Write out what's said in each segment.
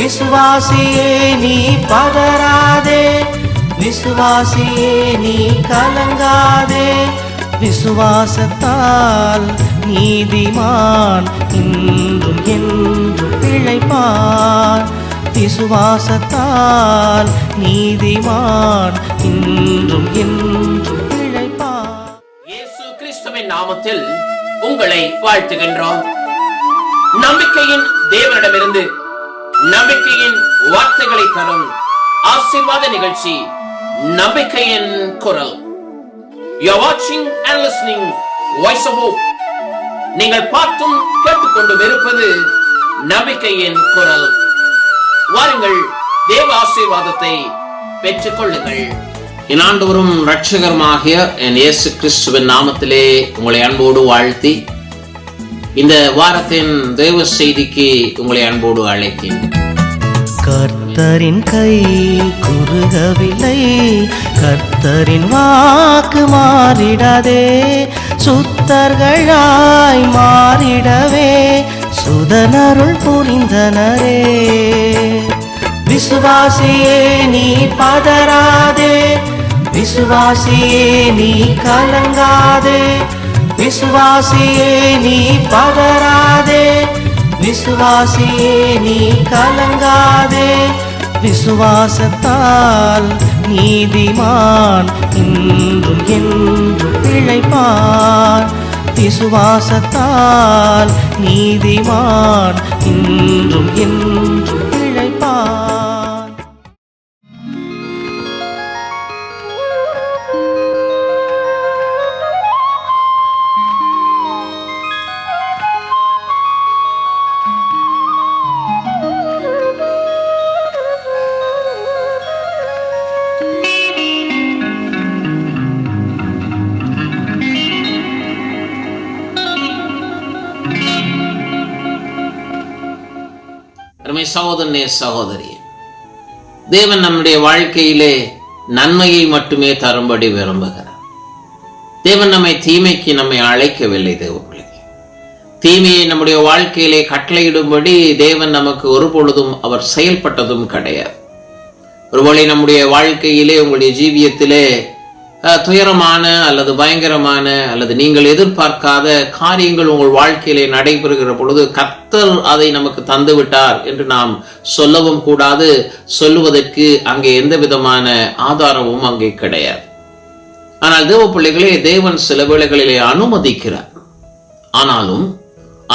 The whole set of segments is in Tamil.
விசுவாசியே நீ பதறாதே. விசுவாசியே நீ கலங்காதே. விசுவாசத்தால் நீதிமான் இன்றும் என்றும் பிழைப்பான் விசுவாசத்தால் நீதிமான் இன்றும் என்றும் பிழைப்பான் இயேசு கிறிஸ்துவின் நாமத்தில் உங்களை வாழ்த்துகின்றோம். நம்பிக்கையின் தேவனிடமிருந்து நம்பிக்கையின் வார்த்தைகளை தரும் ஆசீர்வாத நிகழ்ச்சி நம்பிக்கையின் குரல். யூ வாட்சிங் and listening voice of hope நீங்கள் பார்த்தும் கேட்டுக்கொண்டும் இருப்பது நம்பிக்கையின் குரல். வாருங்கள் தேவ ஆசீர்வாதத்தை பெற்றுக் கொள்ளுங்கள் என் ஆண்டவரும் ரட்சகருமாகிய என் இயேசு கிறிஸ்துவின் நாமத்திலே உங்களை அன்போடு வாழ்த்தி இந்த வாரத்தின் தெய்வ செய்திக்கு உங்களை அன்போடு அழைத்தேன். கர்த்தரின் கை குறுகவில்லை கர்த்தரின் வாக்கு மாறிடதே சுத்தர்களாய் மாறிடவே சுதனருள் புரிந்தனரே. விசுவாசியே நீ பதராதே விசுவாசியே நீ கலங்காதே விசுவாசியே நீ பதறாதே. விசுவாசியே நீ கலங்காதே. விசுவாசத்தால் நீதிமான் இன்றும் என்றும் பிழைப்பான் விசுவாசத்தால் நீதிமான் இன்றும் என்றும் சகோதரனே சகோதரி தேவன் நம்முடைய வாழ்க்கையிலே நன்மையை மட்டுமே தரும்படி விரும்புகிறார். தேவன் நம்மை தீமைக்கு நம்மை அழைக்கவில்லை தேவர்களே தீமையை நம்முடைய வாழ்க்கையிலே கட்டளையிடும்படி தேவன் நமக்கு ஒரு பொழுதும் அவர் செயல்பட்டதும் கிடையாது. ஒருவேளை நம்முடைய வாழ்க்கையிலே உங்களுடைய ஜீவியத்திலே துயரமான அல்லது பயங்கரமான அல்லது நீங்கள் எதிர்பார்க்காத காரியங்கள் உங்கள் வாழ்க்கையிலே நடைபெறுகிற பொழுது கர்த்தர் அதை நமக்கு தந்து விட்டார் என்று நாம் சொல்லவும் கூடாது. சொல்லுவதற்கு அங்கே எந்த விதமான ஆதாரமும் அங்கே கிடையாது. ஆனால் தேவ பிள்ளைகளே தேவன் சில வேளைகளிலே அனுமதிக்கிறார். ஆனாலும்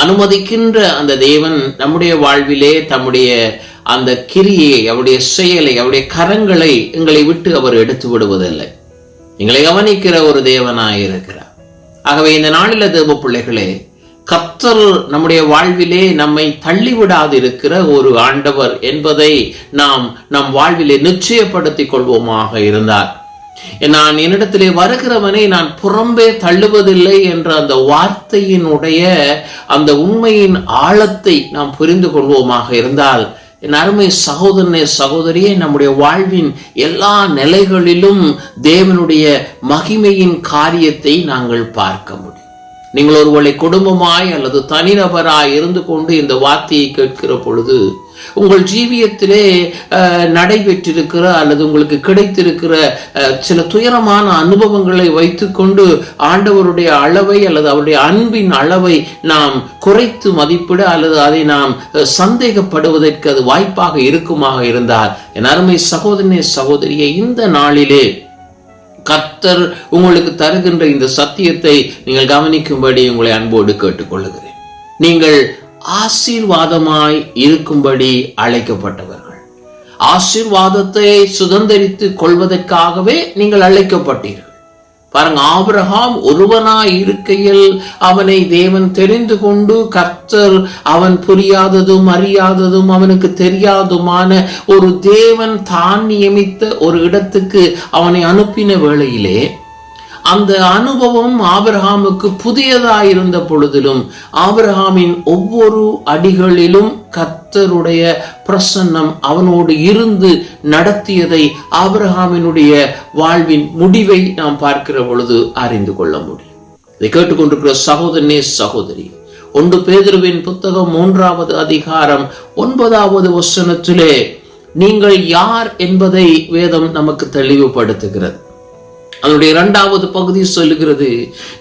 அனுமதிக்கின்ற அந்த தேவன் நம்முடைய வாழ்விலே தம்முடைய அந்த கிரியை அவருடைய செயலை அவருடைய கரங்களை எங்களை விட்டு அவர் எடுத்து விடுவதில்லை. எங்களை கவனிக்கிற ஒரு தேவனாய் இருக்கிறார். ஆகவே இந்த நாளில தேவ பிள்ளைகளே கத்தர் நம்முடைய வாழ்விலே நம்மை தள்ளிவிடாது இருக்கிற ஒரு ஆண்டவர் என்பதை நாம் நம் வாழ்விலே நிச்சயப்படுத்திக் கொள்வோமாக இருந்தார். நான் என்னிடத்திலே வருகிறவனை நான் புறம்பே தள்ளுவதில்லை என்ற அந்த வார்த்தையினுடைய அந்த உண்மையின் ஆழத்தை நாம் புரிந்து கொள்வோமாக இருந்தால் என் அருமை சகோதரனே சகோதரியே நம்முடைய வாழ்வின் எல்லா நிலைகளிலும் தேவனுடைய மகிமையின் காரியத்தை நாங்கள் பார்க்க முடியும். நீங்கள் ஒருவளை குடும்பமாய் அல்லது தனிநபராய் இருந்து கொண்டு இந்த வார்த்தையை கேட்கிற பொழுது உங்கள் ஜீவியத்திலே நடைபெற்றிருக்கிற அல்லது உங்களுக்கு கிடைத்திருக்கிற அஹ், சில துயரமான அனுபவங்களை வைத்துக்கொண்டு ஆண்டவருடைய அளவை அல்லது அவருடைய அன்பின் அளவை நாம் குறைத்து மதிப்பிட அல்லது அதை நாம் அஹ், சந்தேகப்படுவதற்கு அது வாய்ப்பாக இருக்குமாக இருந்தால் என் அருமை சகோதரனே சகோதரியே இந்த நாளிலே கர்த்தர் உங்களுக்கு தருகின்ற இந்த சத்தியத்தை நீங்கள் கவனிக்கும்படி உங்களை அன்போடு கேட்டுக்கொள்ளுகிறேன். நீங்கள் ஆசீர்வாதமாய் இருக்கும்படி அழைக்கப்பட்டவர்கள். ஆசீர்வாதத்தை சுதந்திரித்து கொள்வதற்காகவே நீங்கள் அழைக்கப்பட்டீர்கள். பாருங்க ஆபிரகாம் ஒருவனாய் இருக்கையில் அவனை தேவன் தெரிந்து கொண்டு கர்த்தர் அவன் புரியாததும் அறியாததும் அவனுக்கு தெரியாதுமான ஒரு தேவன் தான் நியமித்த ஒரு இடத்துக்கு அவனை அனுப்பின வேளையிலே அந்த அனுபவம் ஆபிரகாமுக்கு புதியதாயிருந்த பொழுதிலும் ஆபிரஹாமின் ஒவ்வொரு அடிகளிலும் கர்த்தருடைய பிரசன்னம் அவனோடு இருந்து நடத்தியதை ஆபிரகாமினுடைய வாழ்வின் முடிவை நாம் பார்க்கிற பொழுது அறிந்து கொள்ள முடியும். இதை கேட்டுக்கொண்டிருக்கிற சகோதரனே சகோதரி ஒன்று பேதுருவின் புத்தகம் மூன்றாவது அதிகாரம் ஒன்பதாவது வசனத்திலே நீங்கள் யார் என்பதை வேதம் நமக்கு தெளிவுபடுத்துகிறது. அதனுடைய இரண்டாவது பகுதி சொல்லுகிறது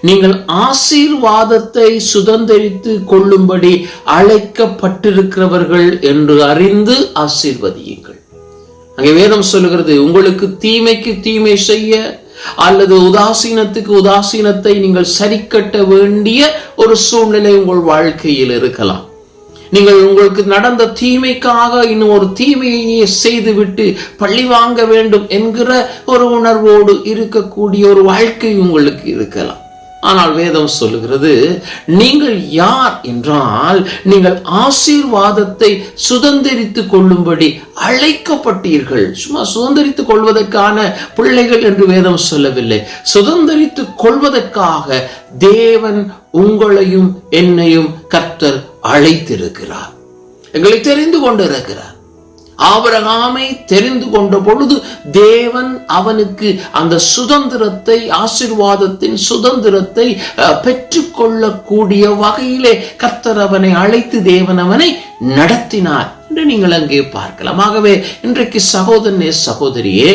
நீங்கள் ஆசீர்வாதத்தை சுதந்திரித்து கொள்ளும்படி அழைக்கப்பட்டிருக்கிறவர்கள் என்று அறிந்து ஆசீர்வதியுங்கள். அங்கே வேதம் சொல்லுகிறது உங்களுக்கு தீமைக்கு தீமை செய்ய அல்லது உதாசீனத்துக்கு உதாசீனத்தை நீங்கள் சரிக்கட்ட வேண்டிய ஒரு சூழ்நிலை உங்கள் வாழ்க்கையில் இருக்கலாம். நீங்கள் உங்களுக்கு நடந்த தீமைக்காக இன்னும் ஒரு தீமையை செய்துவிட்டு பழி வாங்க வேண்டும் என்கிற ஒரு உணர்வோடு இருக்கக்கூடிய ஒரு வாழ்க்கை உங்களுக்கு இருக்கலாம். ஆனால் வேதம் சொல்லுகிறது நீங்கள் யார் என்றால் நீங்கள் ஆசீர்வாதத்தை சுதந்திரித்துக் கொள்ளும்படி அழைக்கப்பட்டீர்கள். சும்மா சுதந்திரித்துக் கொள்வதற்கான பிள்ளைகள் என்று வேதம் சொல்லவில்லை. சுதந்திரித்துக் கொள்வதற்காக தேவன் உங்களையும் என்னையும் கர்த்தர் அழைத்திருக்கிறார். எங்களை தெரிந்து கொண்டிருக்கிறார். ஆபரகாமை தெரிந்து கொண்ட பொழுது தேவன் அவனுக்கு அந்த சுதந்திரத்தை ஆசிர்வாதத்தின் சுதந்திரத்தை பெற்றுக்கொள்ளக்கூடிய வகையிலே கர்த்தர் அவனை அழைத்து தேவன் அவனை நடத்தினார் என்று நீங்கள் அங்கே பார்க்கலாம். ஆகவே இன்றைக்கு சகோதரனே சகோதரியே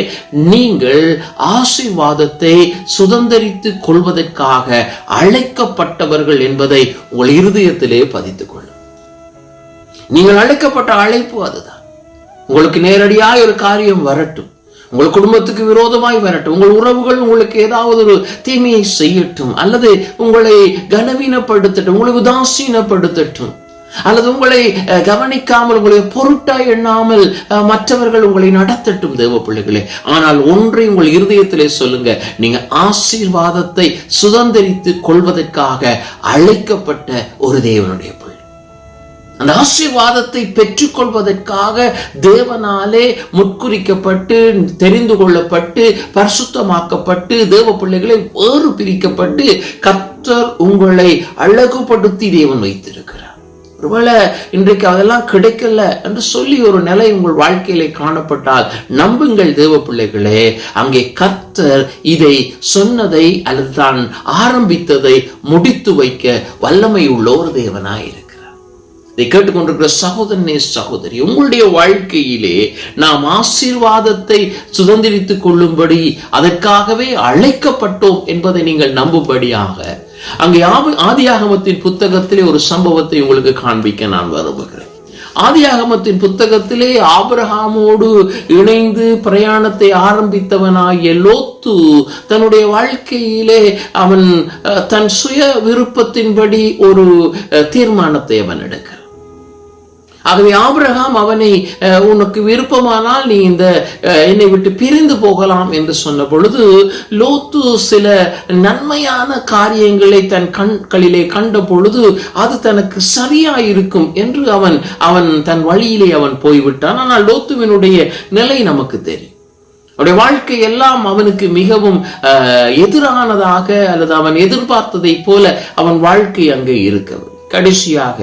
நீங்கள் ஆசீர்வாதத்தை சுதந்திரித்துக் கொள்வதற்காக அழைக்கப்பட்டவர்கள் என்பதை உங்கள் இருதயத்திலே பதித்துக் கொள்ளும். நீங்கள் அழைக்கப்பட்ட அழைப்பு அதுதான். உங்களுக்கு நேரடியாக ஒரு காரியம் வரட்டும். உங்கள் குடும்பத்துக்கு விரோதமாய் வரட்டும். உங்கள் உறவுகள் உங்களுக்கு ஏதாவது ஒரு தீமையை செய்யட்டும். அல்லது உங்களை கனவீனப்படுத்தட்டும். உங்களை உதாசீனப்படுத்தட்டும். அல்லது உங்களை அஹ், கவனிக்காமல் உங்களை பொருட்டாய் எண்ணாமல் மற்றவர்கள் உங்களை நடத்தட்டும் தேவ பிள்ளைகளே. ஆனால் ஒன்றை உங்கள் இருதயத்திலே சொல்லுங்க. நீங்க ஆசீர்வாதத்தை சுதந்திரித்து கொள்வதற்காக அழைக்கப்பட்ட ஒரு தேவனுடைய அந்த ஆசீர்வாதத்தை பெற்றுக்கொள்வதற்காக தேவனாலே முற்குறிக்கப்பட்டு தெரிந்து கொள்ளப்பட்டு பரிசுத்தமாக்கப்பட்டு தேவ பிள்ளைகளை வேறு பிரிக்கப்பட்டு கத்தர் உங்களை அழகுபடுத்தி தேவன் வைத்திருக்கிறார். ஒருவேளை இன்றைக்கு அதெல்லாம் கிடைக்கல என்று சொல்லி ஒரு நிலை உங்கள் வாழ்க்கையிலே காணப்பட்டால் நம்புங்கள் தேவ பிள்ளைகளே அங்கே கர்த்தர் இதை சொன்னதை அல்லது தான் ஆரம்பித்ததை முடித்து வைக்க வல்லமை உள்ள ஒரு தேவனாய் இதை கேட்டுக்கொண்டிருக்கிற சகோதரனே சகோதரி உங்களுடைய வாழ்க்கையிலே நாம் ஆசீர்வாதத்தை சுதந்திரித்துக் கொள்ளும்படி அதற்காகவே அழைக்கப்பட்டோம் என்பதை நீங்கள் நம்பும்படியாக அங்கே ஆதியாகமத்தின் புத்தகத்திலே ஒரு சம்பவத்தை உங்களுக்கு காண்பிக்க நான் விரும்புகிறேன் ஆதியாகமத்தின் புத்தகத்திலே ஆபிரஹாமோடு இணைந்து பிரயாணத்தை ஆரம்பித்தவனாகிய லோத்து தன்னுடைய வாழ்க்கையிலே அவன் அஹ், தன் சுய விருப்பத்தின்படி ஒரு தீர்மானத்தை அவன் எடுக்கிறான். ஆகவே ஆபிரகாம் அவனை அஹ், உனக்கு விருப்பமானால் நீ இந்த அஹ், என்னை விட்டு பிரிந்து போகலாம் என்று சொன்ன பொழுது லோத்து சில நன்மையான காரியங்களை தன் கண்களிலே கண்ட பொழுது அது தனக்கு சரியாயிருக்கும் என்று அவன் அவன் தன் வழியிலே அவன் போய்விட்டான். ஆனால் லோத்துவினுடைய நிலை நமக்கு தெரியும். அவருடைய வாழ்க்கை எல்லாம் அவனுக்கு மிகவும் எதிரானதாக அல்லது அவன் எதிர்பார்த்ததை போல அவன் வாழ்க்கை அங்கே இருக்கவில்லை கடைசியாக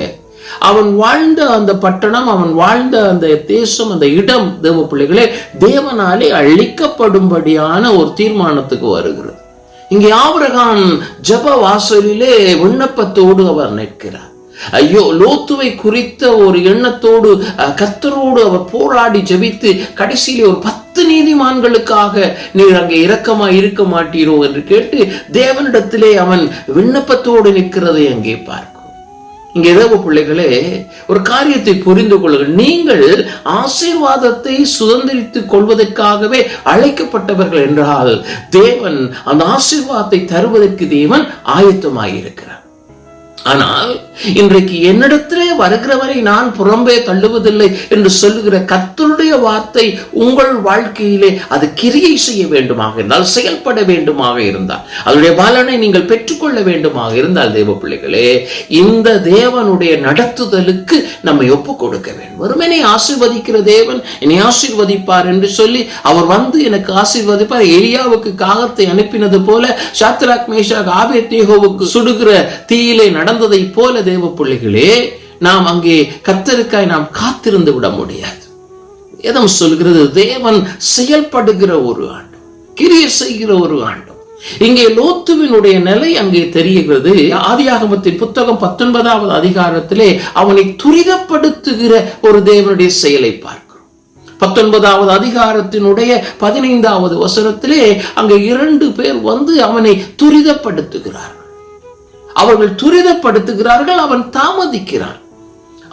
அவன் வாழ்ந்த அந்த பட்டணம் அவன் வாழ்ந்த அந்த தேசம் அந்த இடம் தேவ பிள்ளைகளே தேவனாலே அழிக்கப்படும்படியான ஒரு தீர்மானத்துக்கு வருகிறது. இங்கே ஆபிரகாம் ஜப வாசலிலே விண்ணப்பத்தோடு அவர் நிற்கிறார். ஐயோ லோத்துவை குறித்த ஒரு எண்ணத்தோடு கத்தரோடு அவர் போராடி ஜெபித்து கடைசியிலே ஒரு பத்து நீதிமான்களுக்காக நீர் அங்கே இரக்கமா இருக்க மாட்டீரோ என்று கேட்டு தேவனிடத்திலே அவன் விண்ணப்பத்தோடு நிற்கிறதை அங்கே பார்க்க இங்கே தேவ பிள்ளைகளே ஒரு காரியத்தை புரிந்து கொள்ளுங்கள். நீங்கள் ஆசீர்வாதத்தை சுதந்திரித்துக் கொள்வதற்காகவே அழைக்கப்பட்டவர்கள் என்றால் தேவன் அந்த ஆசீர்வாதத்தை தருவதற்கு தேவன் ஆயத்தமாயிருக்கிறார். ஆனால் இன்றைக்கு என்னிடத்திலே வருகிறவரை நான் புறம்பே தள்ளுவதில்லை என்று சொல்லுகிற கத்தனுடைய வார்த்தை உங்கள் வாழ்க்கையிலே அது கிரியை செய்ய வேண்டுமாக இருந்தால் செயல்பட வேண்டுமாக இருந்தால் அதனுடைய பலனை நீங்கள் பெற்றுக்கொள்ள வேண்டுமாக இருந்தால் தேவ பிள்ளைகளே இந்த தேவனுடைய நடத்துதலுக்கு நம்மை ஒப்பு கொடுக்க வேண்டும். வெறுமனே ஆசிர்வதிக்கிற தேவன் என்னை ஆசீர்வதிப்பார் என்று சொல்லி அவர் வந்து எனக்கு ஆசீர்வதிப்பார். எலியாவுக்கு காகத்தை அனுப்பினது போல சாத்ராக் மேஷாக் ஆபேத்தேகோவுக்கு சுடுகிற தீயிலே நடந்ததை போல தேவ பிள்ளைகளே நாம் அங்கே கத்தருக்காய் நாம் காத்திருந்து விட முடியாது. எதம் சொல்கிறது தேவன் செயல்படுகிற ஒரு ஆண்டு கிரிய செய்கிற ஒரு ஆண்டு. இங்கே லோத்துவினுடைய நிலை அங்கே தெரிகிறது. ஆதியாகமத்தின் புத்தகம் பத்தொன்பதாவது அதிகாரத்திலே அவனை துரிதப்படுத்துகிற ஒரு தேவனுடைய செயலை பார்க்கிறோம். பத்தொன்பதாவது அதிகாரத்தினுடைய பதினைந்தாவது வசனத்திலே அங்கே இரண்டு பேர் வந்து அவனை துரிதப்படுத்துகிறார் அவர்கள் துரிதப்படுத்துகிறார்கள் அவன் தாமதிக்கிறான்.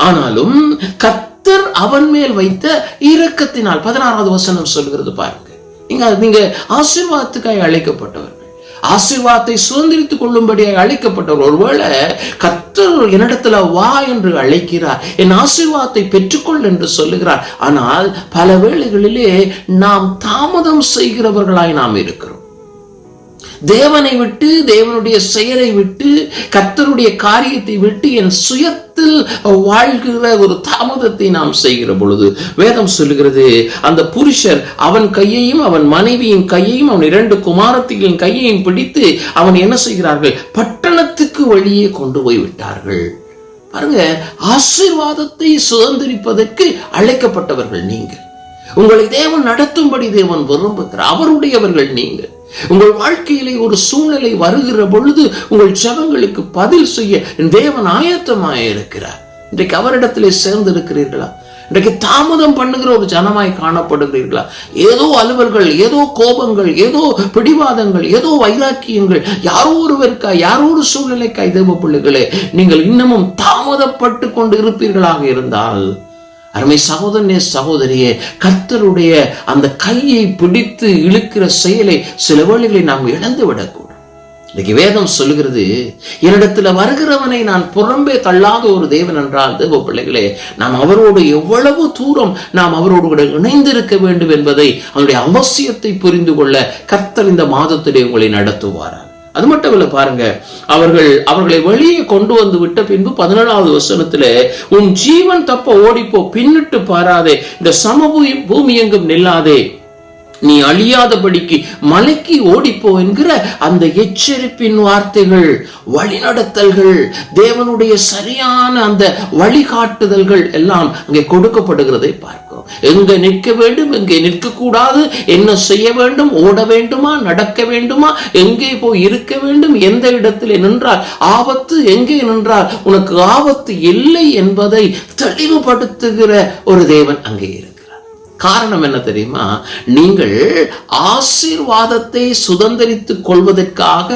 ஆனாலும் கத்தர் அவன் மேல் வைத்த இரக்கத்தினால் பதினாறாவது வசனம் சொல்கிறது பாருங்க. நீங்க நீங்க ஆசீர்வாதத்துக்காய் அழைக்கப்பட்டவர்கள். ஆசீர்வாதத்தை சுதந்திரித்துக் கொள்ளும்படியாக அழைக்கப்பட்டவர் ஒருவேளை கத்தர் என்னிடத்துல வா என்று அழைக்கிறார் என் ஆசீர்வாதத்தை பெற்றுக்கொள் என்று சொல்லுகிறார். ஆனால் பல வேளைகளிலே நாம் தாமதம் செய்கிறவர்களாய் நாம் இருக்கிறோம். தேவனை விட்டு தேவனுடைய செயலை விட்டு கத்தருடைய காரியத்தை விட்டு என் சுயத்தில் வாழ்கிற ஒரு தாமதத்தை நாம் செய்கிற பொழுது வேதம் சொல்லுகிறது அந்த புருஷர் அவன் கையையும் அவன் மனைவியின் கையையும் அவன் இரண்டு குமாரத்திகளின் கையையும் பிடித்து அவன் என்ன செய்கிறார்கள்? பட்டணத்துக்கு வழியே கொண்டு போய் விட்டார்கள். பாருங்க ஆசீர்வாதத்தை சுதந்திரிப்பதற்கு அழைக்கப்பட்டவர்கள் நீங்கள். உங்களை தேவன் நடத்தும்படி தேவன் விரும்புகிறார். அவருடையவர்கள் நீங்கள். உங்கள் வாழ்க்கையிலே ஒரு சூழ்நிலை வருகிற பொழுது உங்கள் ஜெபங்களுக்கு பதில் செய்ய தேவன் ஆயத்தமாக இருக்கிறார். இன்றைக்கு அவரிடத்திலே சேர்ந்து இருக்கிறீர்களா இன்றைக்கு தாமதம் பண்ணுகிற ஒரு ஜனமாய் காணப்படுகிறீர்களா? ஏதோ அலுவல்கள் ஏதோ கோபங்கள் ஏதோ பிடிவாதங்கள் ஏதோ வைராக்கியங்கள் யாரோ ஒருவருக்கா யாரோ ஒரு சூழ்நிலைக்காய் தேவ பிள்ளைகளே நீங்கள் இன்னமும் தாமதப்பட்டு கொண்டு இருப்பீர்களாக இருந்தால் அருமை சகோதரனே சகோதரியே கர்த்தருடைய அந்த கையை பிடித்து இழுக்கிற செயலை சில வேளைகளில் நாம் இழந்து விடக்கூடும் இன்னைக்கு வேதம் சொல்லுகிறது என்னிடத்துல வருகிறவனை நான் புறம்பே தள்ளாத ஒரு தேவன் என்றால் தேவ பிள்ளைகளே நாம் அவரோடு எவ்வளவு தூரம் நாம் அவரோடு கூட இணைந்திருக்க வேண்டும் என்பதை அவனுடைய அவசியத்தை புரிந்து கொள்ள கர்த்தர் இந்த மாதத்திலே உங்களை நடத்துவாரா அது மட்டும் இல்ல பாருங்க. அவர்கள் அவர்களை வெளியே கொண்டு வந்து விட்ட பின்பு பதினேழாவது வசனத்துல உன் ஜீவன் தப்ப ஓடிப்போ பின்னிட்டு பாராதே. இந்த சம பூமி எங்கும் நில்லாதே. நீ அழியாதபடிக்கு மலைக்கு ஓடிப்போ என்கிற அந்த எச்சரிப்பின் வார்த்தைகள் வழிநடத்தல்கள் தேவனுடைய சரியான அந்த வழிகாட்டுதல்கள் எல்லாம் அங்கே கொடுக்கப்படுகிறதை பார்க்கிறோம் எங்க நிற்க வேண்டும் எங்கே நிற்கக்கூடாது என்ன செய்ய வேண்டும் ஓட வேண்டுமா நடக்க வேண்டுமா எங்கே போய் இருக்க வேண்டும் எந்த இடத்தில் நின்றால் ஆபத்து எங்கே நின்றால் உனக்கு ஆபத்து இல்லை என்பதை தெளிவுபடுத்துகிற ஒரு தேவன் அங்கே இருக்கு காரணம் என்ன தெரியுமா? நீங்கள் ஆசீர்வாதத்தை சுதந்திரித்துக் கொள்வதற்காக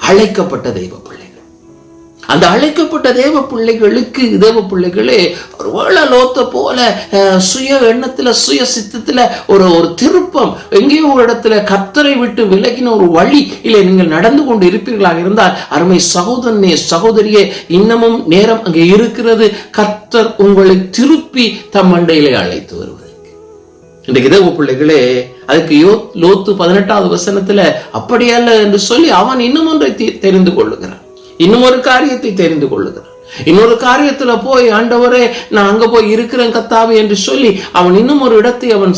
அழைக்கப்பட்ட தெய்வம் அந்த அழைக்கப்பட்ட தேவ பிள்ளைகளுக்கு தேவ பிள்ளைகளே ஒரு லோத்த போல அஹ், சுய எண்ணத்துல சுய சித்தத்துல ஒரு ஒரு திருப்பம் எங்கேயோ ஒரு இடத்துல கத்தரை விட்டு விலகின ஒரு வழி இல்லை நீங்கள் நடந்து கொண்டு இருப்பீர்களாக இருந்தால் அருமை சகோதரனே சகோதரியே இன்னமும் நேரம் அங்கே இருக்கிறது. கத்தர் உங்களை திருப்பி தம் மண்டையிலே அழைத்து வருவது இன்றைக்கு தேவ பிள்ளைகளே அதுக்கு யோ லோத்து பதினெட்டாவது வசனத்துல அப்படியல்ல என்று சொல்லி அவன் இன்னும் ஒன்றை தெரிந்து கொள்ளுகிறான். இன்னும் ஒரு காரியத்தை தெரிந்து கொள்ளுகிறான் இன்னொரு காரியத்துல போய் ஆண்டவரே நான் அங்க போய் இருக்கிறேன் கத்தாவே என்று சொல்லி அவன் இன்னும் ஒரு இடத்தை அவன்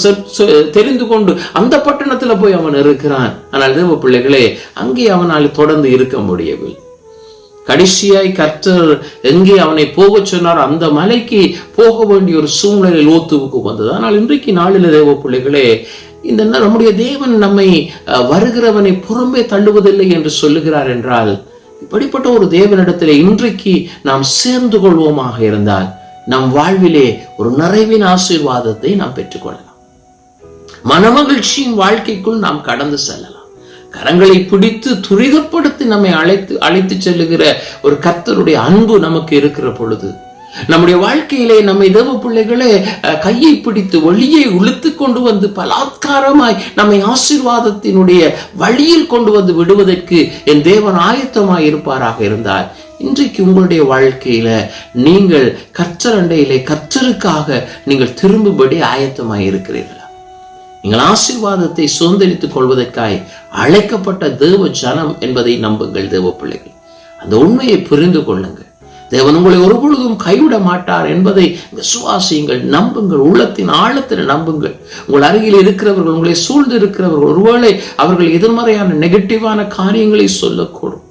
தெரிந்து கொண்டு அந்த பட்டணத்துல போய் அவன் இருக்கிறான். ஆனால் தேவ பிள்ளைகளே அங்கே அவனால் தொடர்ந்து இருக்க முடியவில்லை. கடைசியாய் கர்த்தர் எங்கே அவனை போகச் சொன்னார் அந்த மலைக்கு போக வேண்டிய ஒரு சூழ்நிலை லோத்துவுக்கு வந்தது. ஆனால் இன்றைக்கு நாளில் தேவ பிள்ளைகளே இந்த நம்முடைய தேவன் நம்மை அஹ், வருகிறவனை புறம்பே தள்ளுவதில்லை என்று சொல்லுகிறார் என்றால் இப்படிப்பட்ட ஒரு தேவனிடத்தில் இன்றைக்கு நாம் சேர்ந்து கொள்வோமாக இருந்தால் நம் வாழ்விலே ஒரு நிறைவின் ஆசீர்வாதத்தை நாம் பெற்றுக்கொள்ளலாம் மனமகிழ்ச்சியின் வாழ்க்கைக்குள் நாம் கடந்து செல்லலாம். கரங்களை பிடித்து துரிதப்படுத்தி நம்மை அழைத்து அழைத்து செல்லுகிற ஒரு கர்த்தருடைய அன்பு நமக்கு இருக்கிற பொழுது நம்முடைய வாழ்க்கையிலே நம்மை தேவ பிள்ளைகளே கையை பிடித்து வழியை இழுத்து கொண்டு வந்து பலாத்காரமாய் நம்மை ஆசீர்வாதத்தினுடைய வழியில் கொண்டு வந்து விடுவதற்கு என் தேவன் ஆயத்தமாய் இருப்பாராக இருந்தார். இன்றைக்கு உங்களுடைய வாழ்க்கையில நீங்கள் கற்றரண்டையிலே கற்றருக்காக நீங்கள் திரும்பும்படி ஆயத்தமாய் இருக்கிறீர்களா? நீங்கள் ஆசீர்வாதத்தை சுதந்திரித்துக் கொள்வதற்காய் அழைக்கப்பட்ட தேவ ஜனம் என்பதை நம்புங்கள் தேவ பிள்ளைகள். அந்த உண்மையை புரிந்து கொள்ளுங்கள். தேவன் உங்களை ஒருபொழுதும் கைவிட மாட்டார் என்பதை விசுவாசியுங்கள் நம்புங்கள் உள்ளத்தின் ஆழத்தில் நம்புங்கள். உங்கள் அருகில் இருக்கிறவர்கள் உங்களை சூழ்ந்து இருக்கிறவர்கள் ஒருவேளை அவர்கள் எதிர்மறையான நெகட்டிவான காரியங்களை சொல்லக்கூடும்.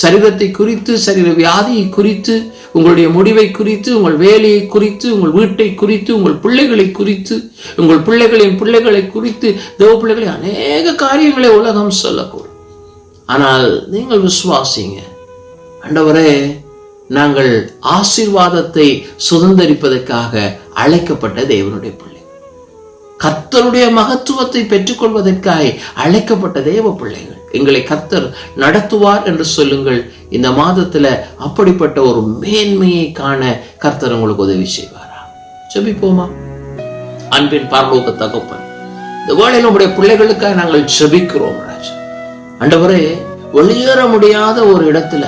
சரீரத்தை குறித்து சரீர வியாதியை குறித்து உங்களுடைய முடிவை குறித்து உங்கள் வேலையை குறித்து உங்கள் வீட்டை குறித்து உங்கள் பிள்ளைகளை குறித்து உங்கள் பிள்ளைகளின் பிள்ளைகளை குறித்து தேவ பிள்ளைகளை அநேக காரியங்களை உலகம் சொல்லக்கூடும். ஆனால் நீங்கள் விசுவாசிங்க ஆண்டவரே நாங்கள் ஆசீர்வாதத்தை சுதந்தரிப்பதற்காக அழைக்கப்பட்ட தேவனுடைய பிள்ளை. கத்தருடைய மகத்துவத்தை பெற்றுக்கொள்வதற்காய் அழைக்கப்பட்ட தேவ பிள்ளைகள். எங்களை கர்த்தர் நடத்துவார் என்று சொல்லுங்கள். இந்த மாதத்துல அப்படிப்பட்ட ஒரு மேன்மையை காண கர்த்தர் உங்களுக்கு உதவி செய்வாரா? செபிப்போமா அன்பின் பரலோக தகப்பன் இந்த வேளையில் நம்முடைய பிள்ளைகளுக்காக நாங்கள் செபிக்கிறோம் ராஜா. அண்டவரே வெளியேற முடியாத ஒரு இடத்துல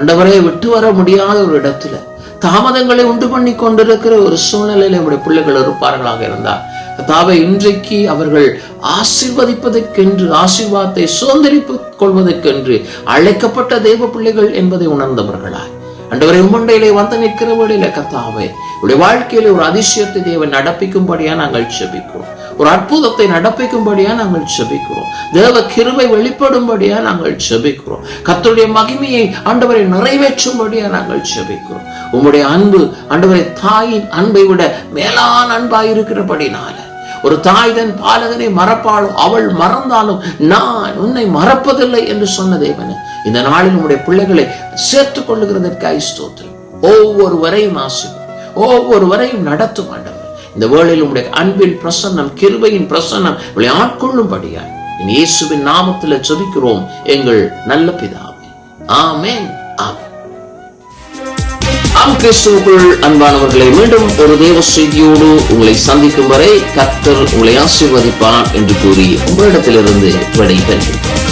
ஆண்டவரே விட்டு வர முடியாத ஒரு இடத்துல தாமதங்களை உண்டு பண்ணி கொண்டிருக்கிற ஒரு சூழ்நிலையில நம்முடைய பிள்ளைகள் இருப்பார்களாக இருந்தார் கர்த்தாவே இன்றைக்கு அவர்கள் ஆசிர்வதிப்பதற்கென்று ஆசீர்வாதத்தை சுதந்திரித்துக் கொள்வதற்கென்று அழைக்கப்பட்ட தெய்வ பிள்ளைகள் என்பதை உணர்ந்தவர்களாய். அண்டவரை உம்மண்டையிலே வந்து நிற்கிற வழியில கத்தாவே உடைய வாழ்க்கையில ஒரு அதிசயத்தை தேவை நடப்பிக்கும்படியா நாங்கள் செபிக்கிறோம் ஒரு அற்புதத்தை நடப்பிக்கும்படியா நாங்கள் செபிக்கிறோம் தேவ கிருபை வெளிப்படும்படியா நாங்கள் செபிக்கிறோம் கத்தருடைய மகிமையை ஆண்டவரை நிறைவேற்றும்படியா நாங்கள் செபிக்கிறோம் உம்முடைய அன்பு ஆண்டவரை தாயின் அன்பை விட மேலான அன்பாய் இருக்கிறபடினால ஒரு தாய் தன் பாலகனை மறப்பாலும் அவள் மறந்தாலும் நான் உன்னை மறப்பதில்லை என்று சொன்ன தேவனே இந்த நாளில் உம்முடைய பிள்ளைகளை சேர்த்துக் கொள்ளுகிறதற்காய் ஸ்தோத்திரம். ஒவ்வொருவரையும் ஆசிர்வதி ஒவ்வொருவரையும் நடத்தும் ஆண்டவர். இந்த வேளையில் உங்களுடைய அன்பின் பிரசன்னம் கிருபையின் பிரசன்னம் உங்களை ஆட்கொள்ளும்படியாய் என் இயேசுவின் நாமத்தில் ஜெபிக்கிறோம் எங்கள் நல்ல பிதாவே. ஆமேன். ஆமென். ஆம் கிறிஸ்துவுக்குள் அன்பானவர்களை மீண்டும் ஒரு தேவ செய்தியோடு உங்களை சந்திக்கும் வரை கத்தர் உங்களை ஆசீர்வதிப்பார் என்று கூறி உங்களிடத்திலிருந்து விடைபெறுகிறேன்.